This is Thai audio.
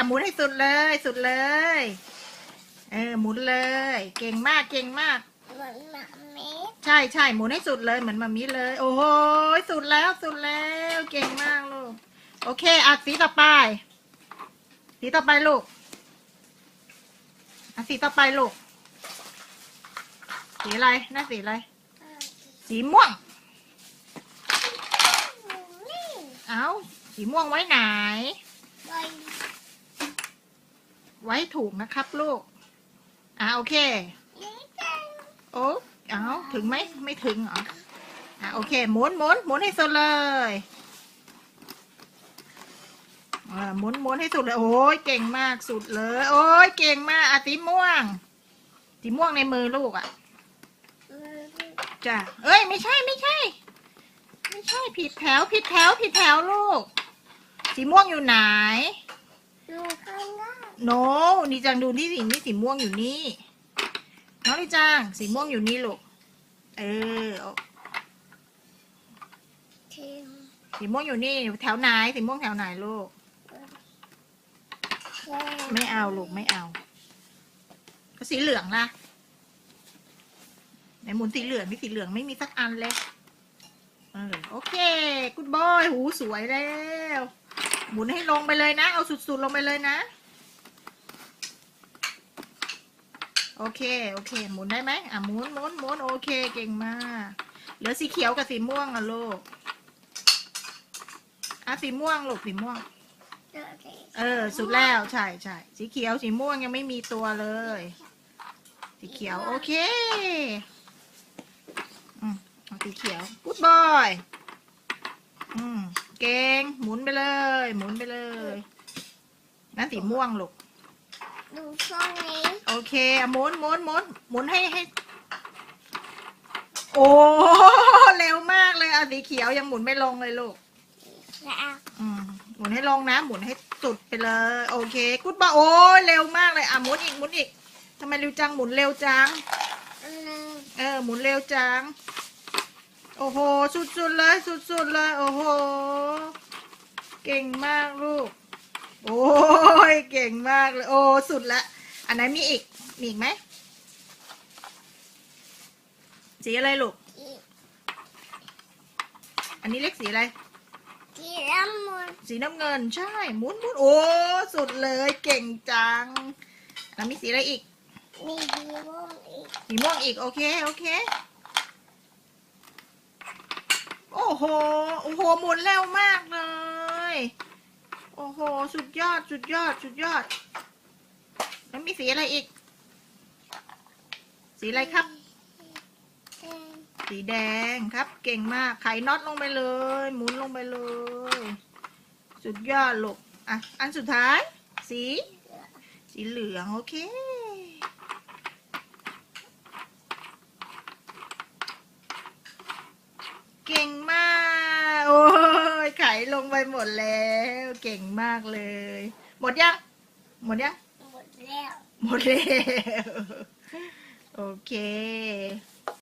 อะหมุนให้สุดเลย สุดเลย เออหมุนเลย เก่งมากเก่งมาก เหมือนหมาเม็ดใช่ใช่หมุนให้สุดเลยเหมือนมามีเลย โอ้โหสุดแล้วสุดแล้ว เก่งมากลูก โอเคอะสีต่อไป สีต่อไปลูกอะสีต่อไปลูก สีอะไรน่าสีอะไร สีม่วงนี่เอาสีม่วงไว้ไหนไป ไว้ถูกนะครับลูก อะโอเค โอ้เอาถึงไหมไม่ถึงเหรอ อะโอเคหมุนหมุนหมุนให้สุดเลยเออหมุนหมุนให้สุดเลย โอ้ยเก่งมากสุดเลย โอ้ยเก่งมากอะสีม่วงสีม่วงในมือลูกอะจ้ะเอ้ยไม่ใช่ไม่ใช่ ไม่ใช่ผิดแถวผิดแถวผิดแถวลูกสีม่วงอยู่ไหน โนนี่จังดูนี่สินี่สีม่วงอยู่นี่น้องนี่จังสีม่วงอยู่นี่ลูกเออสีม่วงอยู่นี่แถวไหนสีม่วงแถวไหนลูก ไม่เอาลูกไม่เอาก็สีเหลืองล่ะไหนหมุนสีเหลืองนี่สีเหลืองไม่มีสักอันเลยโอเคกุดบอย หูสวยแล้ว หมุนให้ลงไปเลยนะ เอาสุดๆลงไปเลยนะ โอเค โอเค หมุนได้ไหมอะหมุนหมุนหมุนโอเค เก่งมาก เหลือสีเขียวกับสีม่วงอะลูก อะสีม่วงลูกสีม่วง เออ สุดแล้ว ใช่ใช่สีเขียวสีม่วงยังไม่มีตัวเลย สีเขียว โอเคอืมเอาสีเขียวกูดบอยอืมเก่งหมุนไปเลย หมุนไปเลยนั่นสีม่วงลูก ดูช่องนี้โอเคอะหมุนหมุนหมุนหมุนให้ให้ โอ้เร็วมากเลยอะสีเขียวยังหมุนไม่ลงเลยลูก แล้วอืมหมุนให้ลงนะ หมุนให้สุดไปเลย โอเคกุดบอยโอ้ยเร็วมากเลยอะหมุนอีกหมุนอีกทำไมเร็วจังหมุนเร็วจัง อันนึงเออหมุนเร็วจัง โอ้โห สุดๆเลย สุดๆเลย โอ้โห เก่งมากลูก โอ้ยเก่งมากเลย โอ้สุดละ อันไหนมีอีก มีอีกไหมสีอะไรลูกที่อันนี้เล็กสีอะไรที่ละมุนสีน้ำเงินใช่ หมุนหมุนโอ้ สุดเลยเก่งจัง แล้วมีสีอะไรอีก มีดีม่วงอีก สีม่วงอีก โอเค โอเค โอ้โห โอ้โห หมุนเร็วมากเลยโอ้โห สุดยอด สุดยอด สุดยอด แล้วมีสีอะไรอีก สีอะไรครับ สีแดงครับ เก่งมาก ไขน็อตลงไปเลย หมุนลงไปเลย สุดยอดลูกอะ อันสุดท้าย สี สีเหลือง โอเคเก่ง ลงไปหมดแล้ว เก่งมากเลย หมดยังหมดยังหมดแล้ว หมดแล้ว โอเค